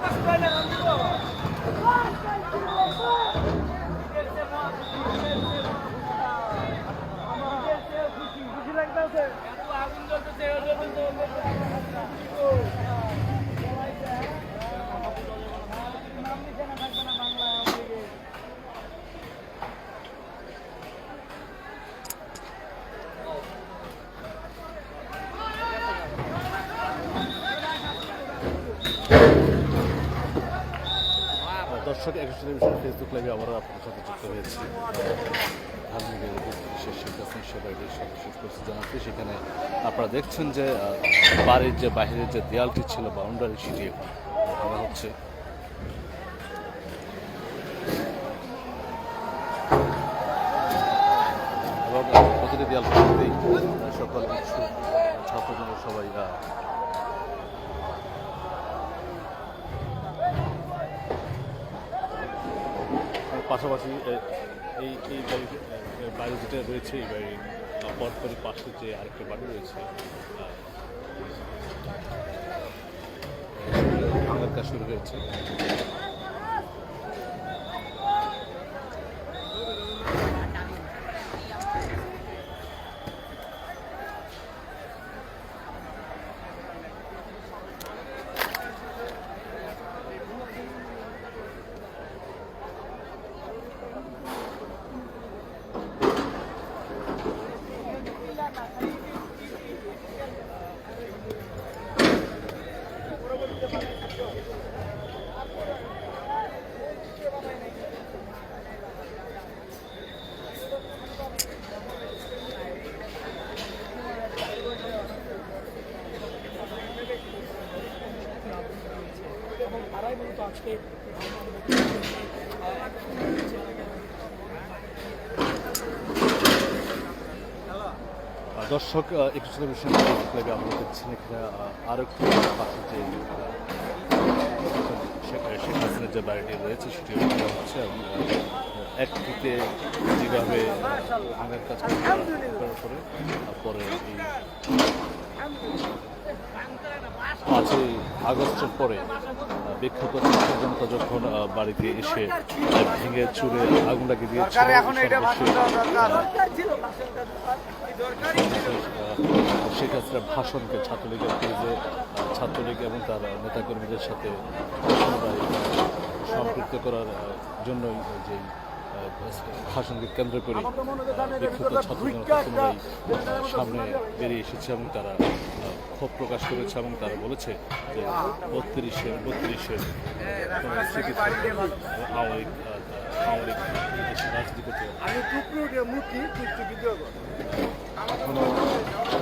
Vai pra cidade, amigo! Facebook লাইভে আবারও আপনার সাথে যুক্ত হয়েছি। সেখানে আপনারা দেখছেন যে বাড়ির যে বাইরের যে দেয়ালটি ছিল বাউন্ডারি সেটি ভাঙা হচ্ছে। এবং প্রতিটি দেয়াল সকল ইচ্ছুক ছাত্রজনরা সবাই পাশাপাশি এই এই বাড়ি যেটা রয়েছে এই বাড়ি পরপরই পাশে যে আরেকটা বাড়ি রয়েছে ভাঙার কাজ শুরু হয়েছে দর্শক একটু টেলিভিশন লাইভে আমরা দেখছেন এখানে আহ, আরও একটু পাশে যে শেখ হাসিনার যে বাড়িটি রয়েছে সেটি হচ্ছে এবং আহ, এক ফিতে যেভাবে ভাঙার কাজ পরে পরে এই পাঁচই আগস্টের পরে বিক্ষোভ জনতা যখন বাড়িতে এসে ভেঙে চুরে আগুন লাগিয়ে সর্বশেষ, শেখ হাসিনার ভাষণকে ছাত্রলীগের পেজে ছাত্রলীগ এবং তার নেতাকর্মীদের সাথে সম্পৃক্ত করার জন্যই যে ভাষণকে কেন্দ্র করে বিক্ষুব্ধ ছাত্র জনতা সামনে বেরিয়ে এসেছে এবং তারা ক্ষোভ প্রকাশ করেছে এবং তারা বলেছে যে বত্রিশের বত্রিশের আওয়ামী আওয়ামী রাজনীতি করতে এখনও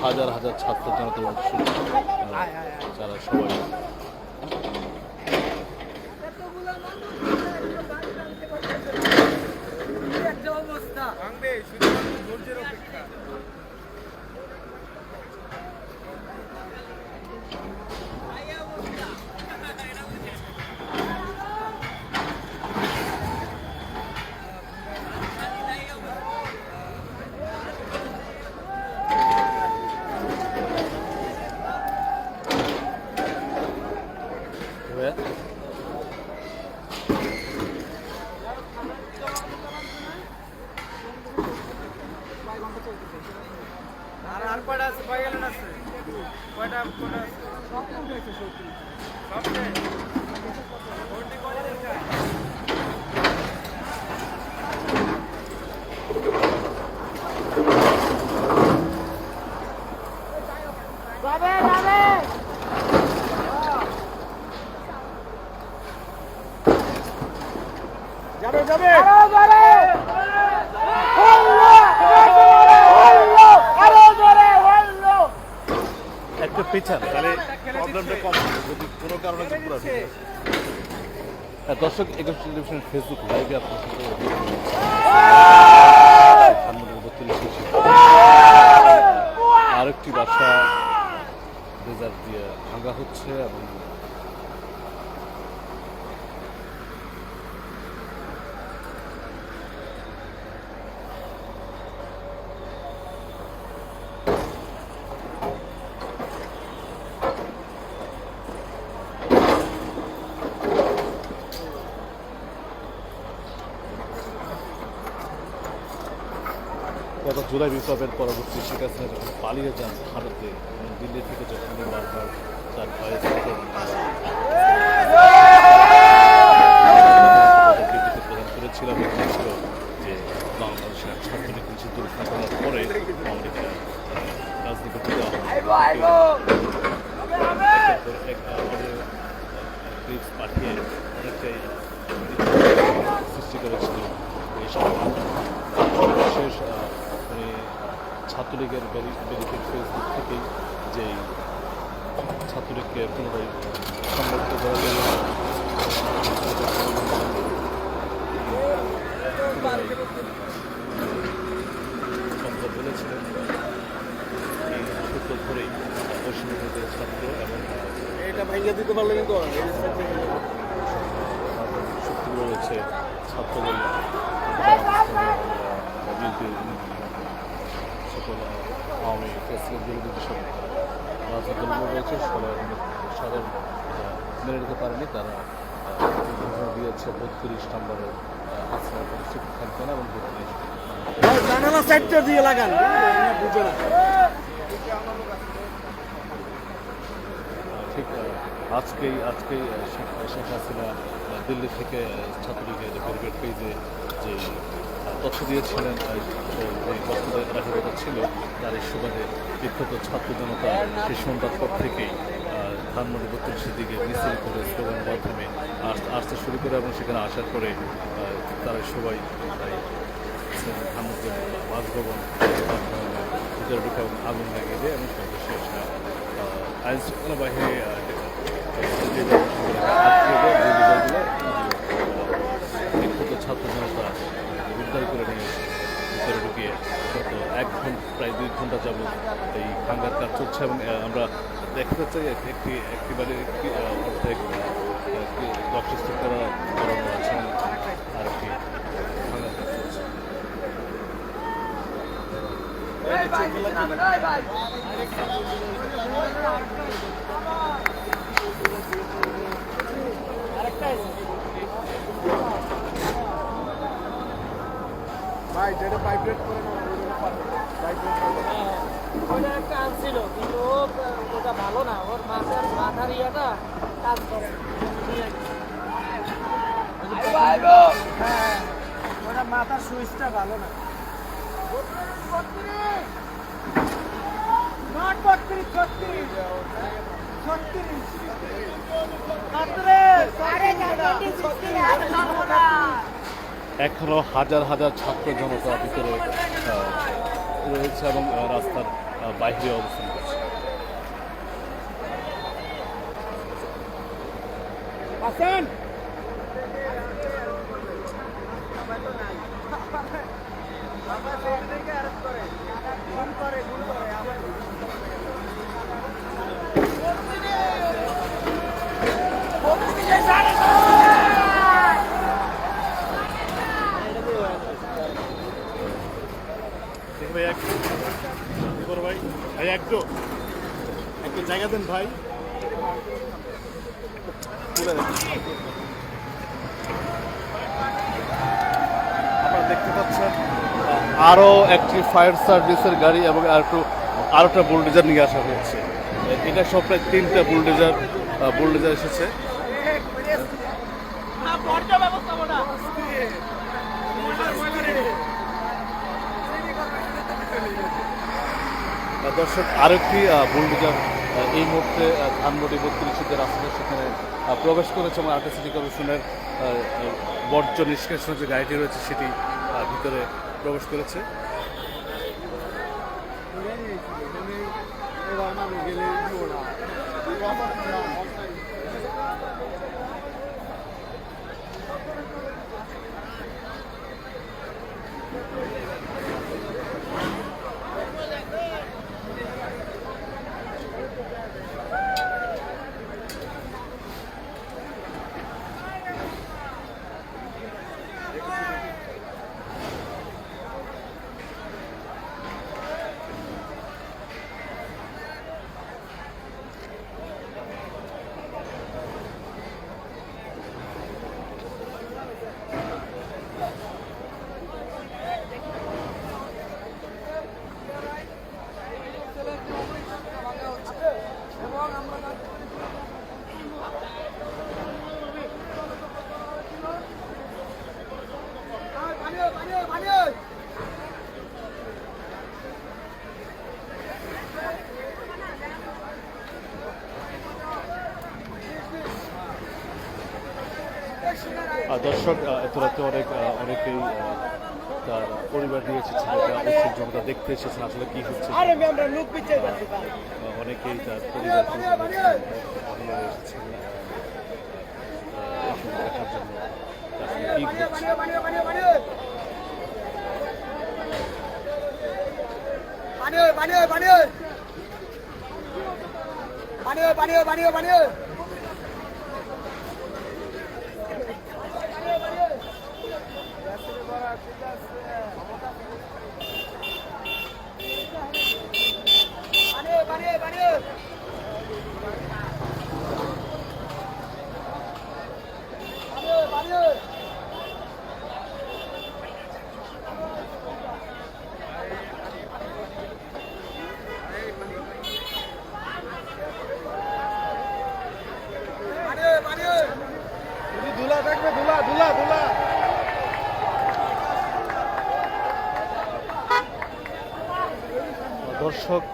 হাজার হাজার ছাত্র জনতা অংশ যারা সবাই ধৈর্যের অপেক্ষা হয়ে আর আর কয়টা আছে কয় গেলেন আছে কয়টা কয়টা আছে সবচেয়ে ভর্তি কয়টা আছে যাবে যাবে একটু পিছান তাহলে প্রবলেমটা কম হবে যদি কোনো কারণে যদি পুরো হ্যাঁ, দর্শক একুশ টেলিভিশন ফেসবুক লাইভে আপনার আরেকটি বাসা রেজার দিয়ে ভাঙা হচ্ছে এবং গত জুলাই বিপ্লবের পরবর্তী শেখ হাসিনা যখন পালিয়ে যান ভারতে দিল্লি থেকে যখন বারবার তার ভয়েস বিবৃতি প্রদান করেছিলাম ছিল যে বাংলাদেশের ছাত্রলীগ ঘোষণা করার পরে আমেরিকা রাজনীতি পাঠিয়ে অনেকটাই সৃষ্টি করেছিল। এই সময় ছাত্রলীগের বেনিফিট ফেসবুক থেকেই যেই ছাত্রলীগকে পুনরায় সংগঠিত করার জন্য বলেছিলেন এই সূত্র ধরেই পশ্চিমবঙ্গের ছাত্র এবং এটা ভাইয়া দিতে পারলে কিন্তু শক্তিগুলো রয়েছে বিএনপি সকল আওয়ামী ফেসবুক বিরোধী যেসব রাজনৈতিক দলগুলো রয়েছে সবাই সাধারণ মেনে নিতে পারেনি তারা দিয়েছে বত্রিশ নম্বরের হাসিনা উপস্থিত থাকবে না এবং বত্রিশ জানালা সাইডটা দিয়ে লাগান। বুঝো না ঠিক আজকেই আজকেই শেখ হাসিনা দিল্লি থেকে ছাত্রলীগের ব্রিগেড পেজে যে তথ্য দিয়েছিলেন যে তথ্য ছিল তার এই সুবাদে বিক্ষত ছাত্র জনতা সেই সন্ধ্যার পর থেকেই ধানমন্ডি বত্রিশের দিকে মিছিল করে স্লোগানের মাধ্যমে আসতে শুরু করে এবং সেখানে আসার পরে তারা সবাই ধানমন্ডি বাসভবন এবং আগুন লাগিয়ে দেয় এবং শেষ হয় আইন শৃঙ্খলা বাহিনী প্রায় দুই ঘণ্টা যাবত এই ভাঙ্গার কাজ চলছে এবং আমরা দেখা যাচ্ছে যে একটি একটি বাড়ির একটি অর্ধেক রক্তস্থিত করা আর চলছে। ভাই, যেটা না করে ওটা একটা আনছিল কিন্তু ওটা ভালো না। ওর মাথার মাথার ইয়েটা কাজ করে। হ্যাঁ ওটা মাথার সুইচটা ভালো না। নট বত্রিশ ছত্রিশ। ছত্রিশ। এখনও হাজার হাজার ছাত্র জনতা ভিতরে রয়েছে এবং রাস্তার বাইরে অবস্থান করছে। আসেন। ভাই ভাই একটু একটু জায়গা দেন ভাই। আপনারা দেখতে পাচ্ছেন আরও একটি ফায়ার সার্ভিসের গাড়ি এবং আর একটু আরও একটা বুলডোজার নিয়ে আসা হয়েছে। এটা সব প্রায় তিনটা বুলডোজার বুলডোজার এসেছে। আহ, দর্শক, আরেকটি বুলডোজার এই মুহূর্তে ধানমন্ডি বত্রিশে রাস্তাতে সেখানে প্রবেশ করেছে এবং আটটা সিটি কমিশনের বর্জ্য নিষ্কাশনের যে গাড়িটি রয়েছে সেটি ভিতরে প্রবেশ করেছে। দর্শক এত রাতে অনেক অনেকেই তার পরিবার নিয়ে এসেছিল উৎসব জনতা দেখতে এসেছেন আসলে কি হচ্ছে? অনেকেই তার পরিবার এসেছেন দেখার বানিয়ে বানিয়ে বানিয়ে পানীয় পানীয় পানীয় পানীয় পানীয় পানীয় পানীয় Yeah.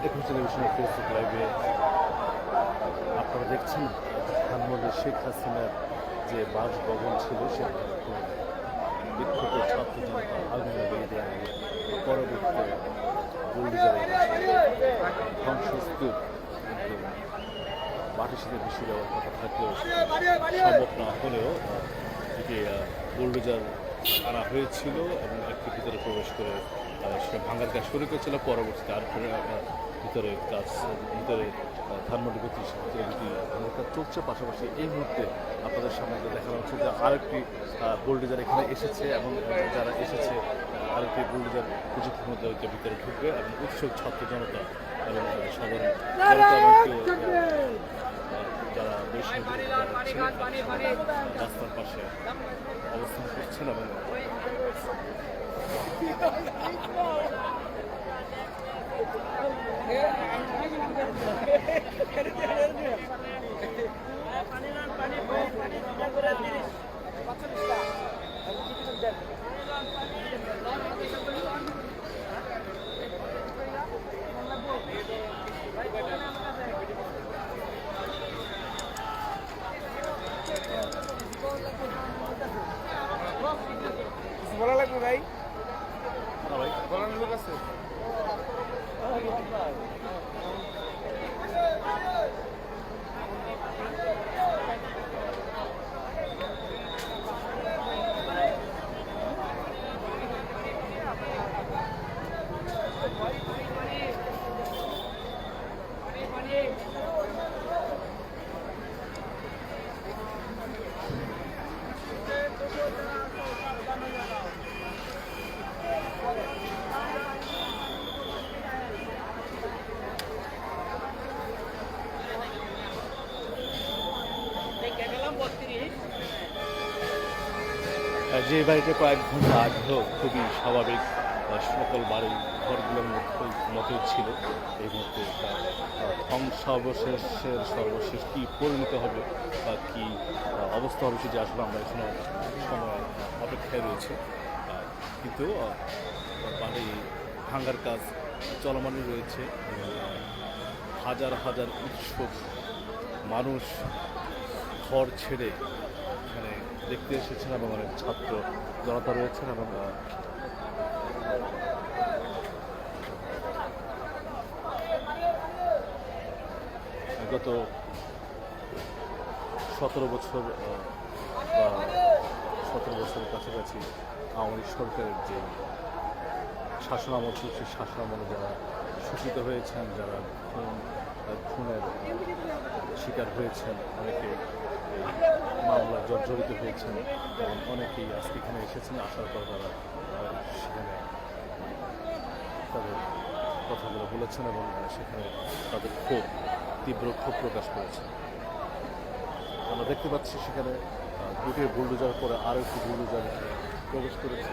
একুশ টেলিভিশনের ফেসবুক লাইভে আপনারা দেখছেন ধানমন্ডি শেখ হাসিনার যে বাসভবন ছিল সে বিক্ষুব্ধ ছাত্র জনতা আগুন লাগিয়ে দেওয়া পরবর্তীতে ধ্বংসস্তূপ মাটির সাথে মিশে দেওয়ার কথা থাকলেও সম্ভব না হলেও এটি বুলডোজার আনা হয়েছিল এবং একটি ভিতরে প্রবেশ করে সেটা ভাঙার কাজ শুরু করেছিল। পরবর্তীতে আর ভিতরে কাজ ভিতরে গতি ভিতরে ভাঙার কাজ চলছে। পাশাপাশি এই মুহূর্তে আপনাদের সামনে দেখানো হচ্ছে যে আরেকটি বুলডোজার এখানে এসেছে এবং যারা এসেছে আরেকটি বুলডোজার কিছুক্ষণ মধ্যে ভিতরে ঢুকবে এবং উৎসুক ছাত্র জনতা এবং সাধারণ যারা বৈষ্ণব রাস্তার পাশে অবস্থান করছেন এবং কিছু বলা লাগবে ভাই? বলার লোক আছে। যে বাড়িতে কয়েক ঘণ্টা আগেও খুবই স্বাভাবিক সকল বাড়ি ঘরগুলোর মধ্যে মতোই ছিল, এই মুহূর্তে ধ্বংসাবশেষের সর্বশেষ কী পরিণত হবে বা কী অবস্থা হবে সেটি আসলে আমরা এখনও সময় অপেক্ষায় রয়েছে। কিন্তু বাড়ি ভাঙ্গার কাজ চলমানই রয়েছে হাজার হাজার উৎসুক মানুষ ঘর ছেড়ে দেখতে এসেছেন এবং অনেক ছাত্র জনতা রয়েছেন এবং গত সতেরো বছর বা সতেরো বছরের কাছাকাছি আওয়ামী সরকারের যে ছিল, সেই শাসনামলে যারা শোষিত হয়েছেন, যারা খুন খুনের শিকার হয়েছেন, অনেকে মামলা জর্জরিত হয়েছেন এবং অনেকেই আজকে এখানে এসেছেন আসার পর তারা সেখানে তাদের কথাগুলো বলেছেন এবং সেখানে তাদের ক্ষোভ, তীব্র ক্ষোভ প্রকাশ করেছেন আমরা দেখতে পাচ্ছি সেখানে দুটি বুলডোজার পরে আরও একটি বুলডোজার প্রবেশ করেছে।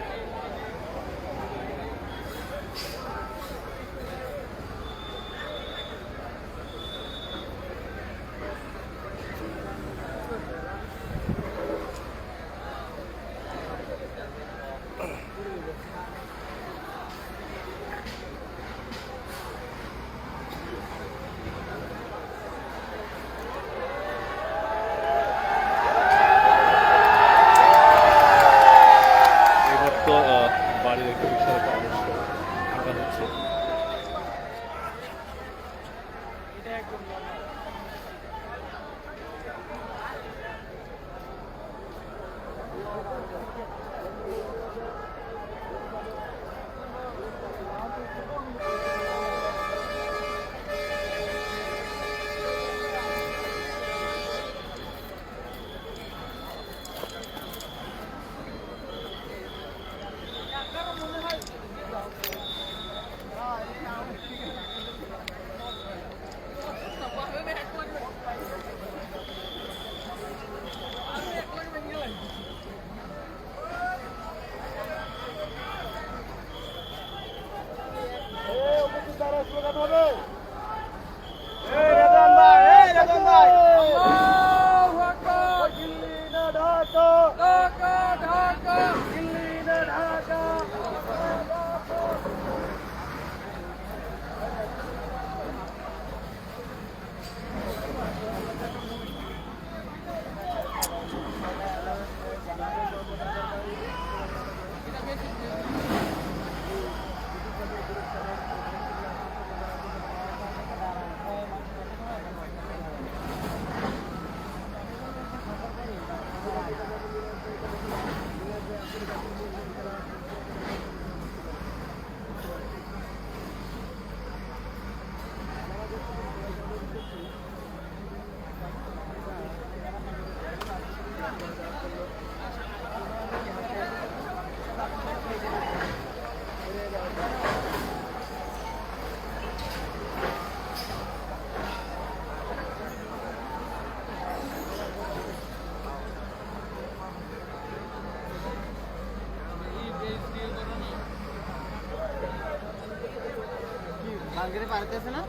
বাঙ্গিরে পারতে আছে না?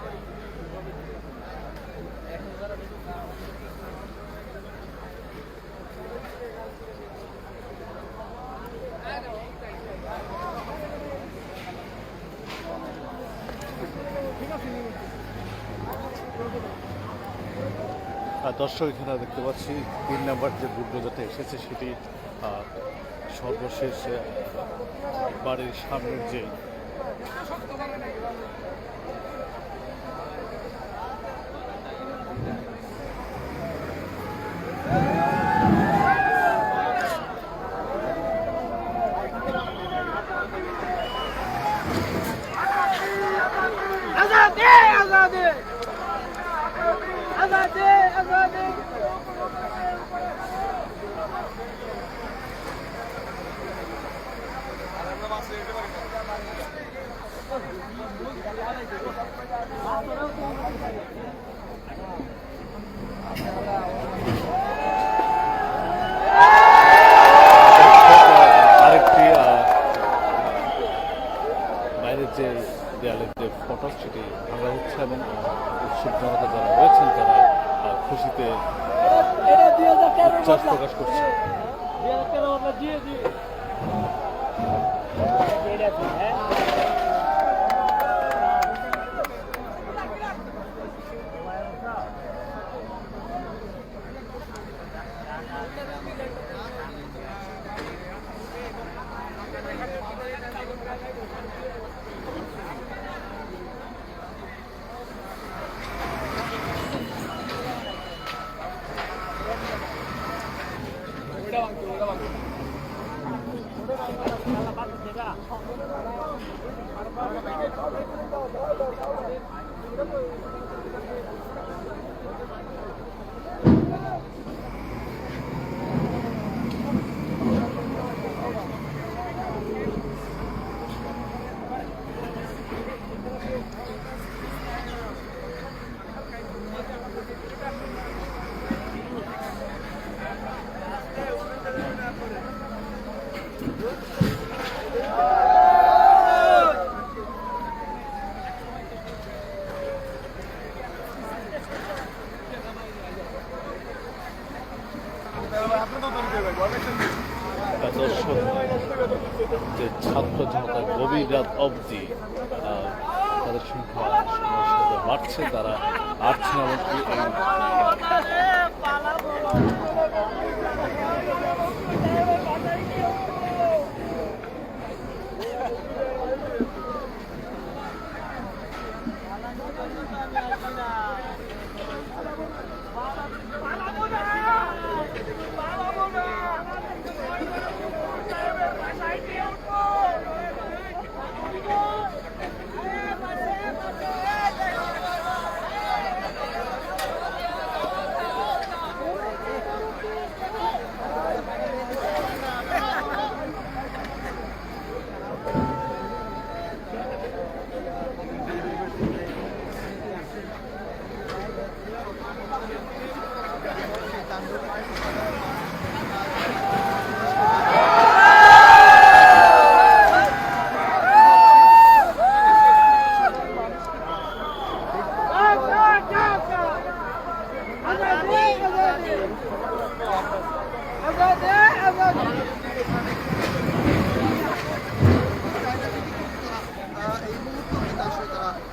দর্শক, এখানে দেখতে পাচ্ছি, তিন নাম্বার যে বুলডোজারটা এসেছে, সেটি সর্বশেষ বাড়ির সামনের যে আজাদে আজাদে আজাদে আজাদে আরেকটি আহ, বাইরের যে দেয়ালের যে ফটো সেটি ভাঙা হচ্ছে এবং উৎসুক জনতা যারা রয়েছেন তারা খুশিতে উচ্ছ্বাস প্রকাশ করছে দিয়ে আমরা দিয়ে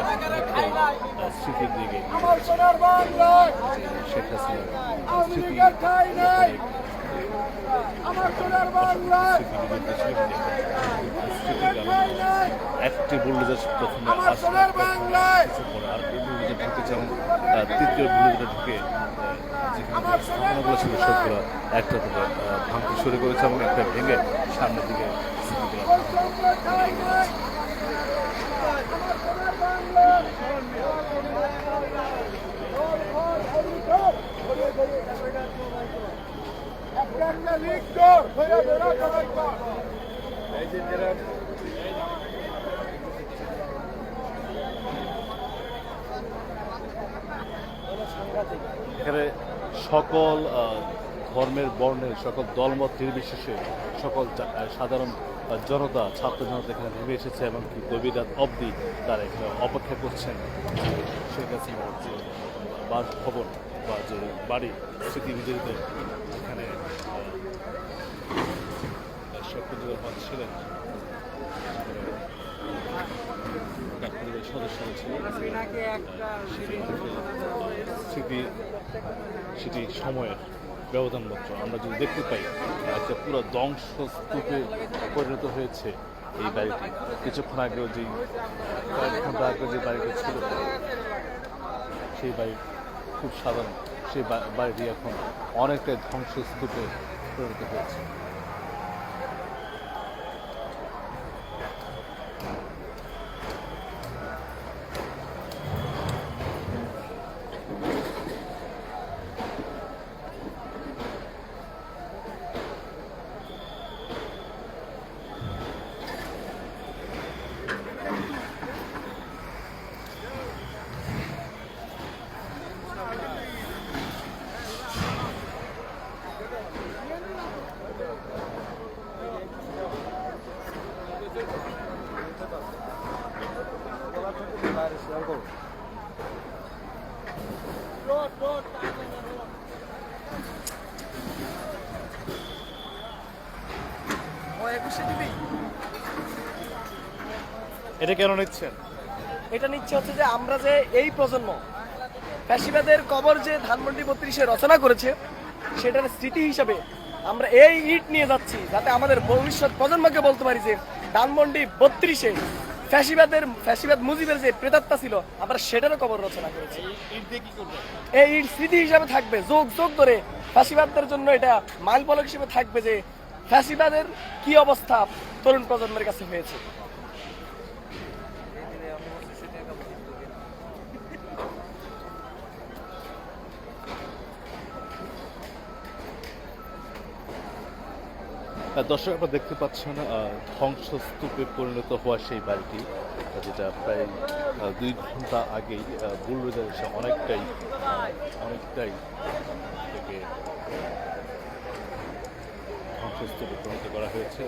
অনেক আমার সোনার বাংলা একটি বুলডোজার প্রথমে আর বুলডোজার ঢুকে যেমন তৃতীয় বুলডোজার ঢুকে যেখানে স্থাপনাগুলো ছিল সবগুলো একটা করে ভাঙতে শুরু করেছে এবং একটা ভেঙে সামনের দিকে এখানে সকল ধর্মের বর্ণের সকল দলমত নির্বিশেষে সকল সাধারণ জনতা ছাত্র জনতা এখানে নেমে এসেছে এবং কি গভীর রাত অবধি তারা এখানে অপেক্ষা করছেন। শেখ হাসিনার যে বাসভবন বা যে বাড়ি স্মৃতি বিজড়িত এখানে ছিলেন। সদস্যরা ছিলেন স্মৃতি সেটি সময়ের ব্যবধান মাত্র। আমরা যদি দেখতে পাই, একটা পুরো ধ্বংসস্তূপে পরিণত হয়েছে এই বাড়িটি। কিছুক্ষণ আগেও যে কয়েক ঘণ্টা আগে যে বাড়িটি ছিল, সেই বাড়ি খুব সাধারণ। সেই বাড়িটি এখন অনেকটাই ধ্বংসস্তূপে পরিণত হয়েছে। এটা কেন নিচ্ছেন? এটা নিচ্ছে হচ্ছে যে আমরা যে এই প্রজন্ম ফ্যাসিবাদের কবর যে ধানমন্ডি বত্রিশে রচনা করেছে সেটার স্মৃতি হিসাবে আমরা এই ইট নিয়ে যাচ্ছি যাতে আমাদের ভবিষ্যৎ প্রজন্মকে বলতে পারি যে ধানমন্ডি বত্রিশে ফ্যাসিবাদের ফ্যাসিবাদ মুজিবের যে প্রেতাত্মা ছিল আমরা সেটারও কবর রচনা করেছি। এই ইট স্মৃতি হিসাবে থাকবে যোগ যোগ ধরে ফ্যাসিবাদদের জন্য এটা মাইল ফলক হিসেবে থাকবে যে ফ্যাসিবাদের কি অবস্থা তরুণ প্রজন্মের কাছে হয়েছে। দর্শক, আপনারা দেখতে পাচ্ছেন ধ্বংসস্তূপে পরিণত হওয়া সেই বাড়িটি, যেটা প্রায় দুই ঘণ্টা আগেই বুলডোজার এসে অনেকটাই অনেকটাই থেকে ধ্বংসস্তূপে পরিণত করা হয়েছে।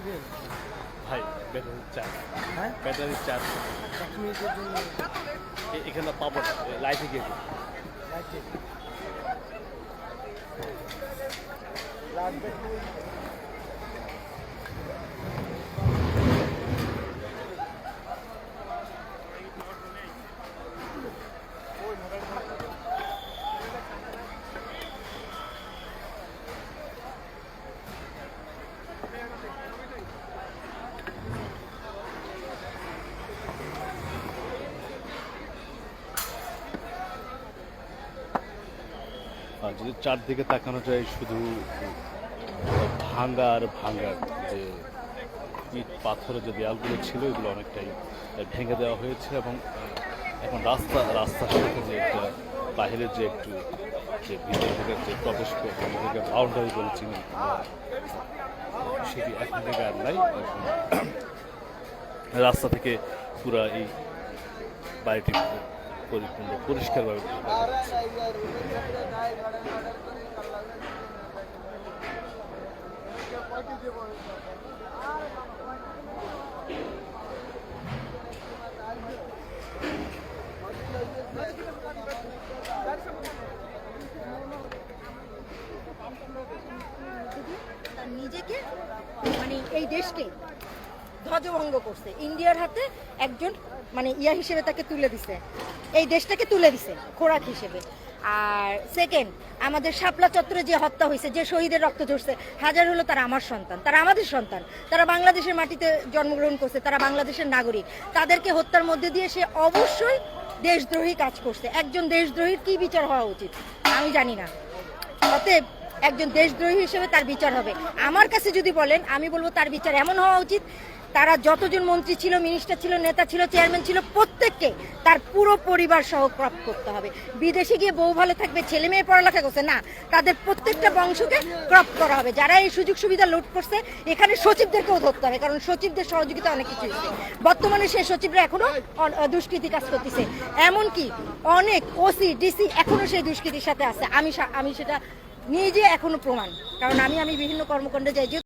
নিবেন? ভাই ব্যাটারির চার্জ হ্যাঁ? ব্যাটারির চার্জ এক মিনিটের জন্য। এখানে পাবো না গিয়ে দিই। লাগবে চারদিকে তাকানো যায় শুধু ভাঙ্গা আর ভাঙ্গার যে ইট পাথরের যে দেয়ালগুলো ছিল, এগুলো অনেকটাই ভেঙে দেওয়া হয়েছে এবং এখন রাস্তা রাস্তার সাথে যে একটা বাহিরের যে একটু যে ভিতর থেকে যে প্রবেশ থেকে বাউন্ডারি বলেছি সেটি এখন থেকে আর নাই। রাস্তা থেকে পুরা এই বাড়িটি পরিপূর্ণ পরিষ্কারভাবে নিজেকে মানে এই দেশকে ধ্বজভঙ্গ করছে। ইন্ডিয়ার হাতে একজন মানে ইয়া হিসেবে তাকে তুলে দিছে। এই দেশটাকে তুলে দিছে, খোরাক হিসেবে। আর সেকেন্ড আমাদের শাপলা চত্বরে যে হত্যা হয়েছে, যে শহীদের রক্ত ঝরছে, হাজার হলো তারা আমার সন্তান, তারা আমাদের সন্তান। তারা বাংলাদেশের মাটিতে জন্মগ্রহণ করছে, তারা বাংলাদেশের নাগরিক। তাদেরকে হত্যার মধ্যে দিয়ে সে অবশ্যই দেশদ্রোহী কাজ করছে। একজন দেশদ্রোহীর কি বিচার হওয়া উচিত? আমি জানি না। অতএব একজন দেশদ্রোহী হিসেবে তার বিচার হবে। আমার কাছে যদি বলেন, আমি বলব তার বিচার এমন হওয়া উচিত তারা যতজন মন্ত্রী ছিল মিনিস্টার ছিল, নেতা ছিল চেয়ারম্যান ছিল, প্রত্যেককে তার পুরো পরিবার সহ ক্রপ করতে হবে। বিদেশে গিয়ে বউ ভালো থাকবে, ছেলে মেয়ে পড়ালেখা করছে, না। তাদের প্রত্যেকটা বংশকে ক্রপ করা হবে। যারা এই সুযোগ সুবিধা লুট করছে, এখানে সচিবদেরকেও ধরতে হবে, কারণ সচিবদের সহযোগিতা অনেক কিছু হয়েছে। বর্তমানে সেই সচিবরা এখনও দুষ্কৃতি কাজ করতেছে। এমনকি অনেক ওসি ডিসি এখনও সেই দুষ্কৃতির সাথে আছে। আমি আমি সেটা নিজে এখনও প্রমাণ। কারণ আমি আমি বিভিন্ন কর্মকাণ্ডে যাই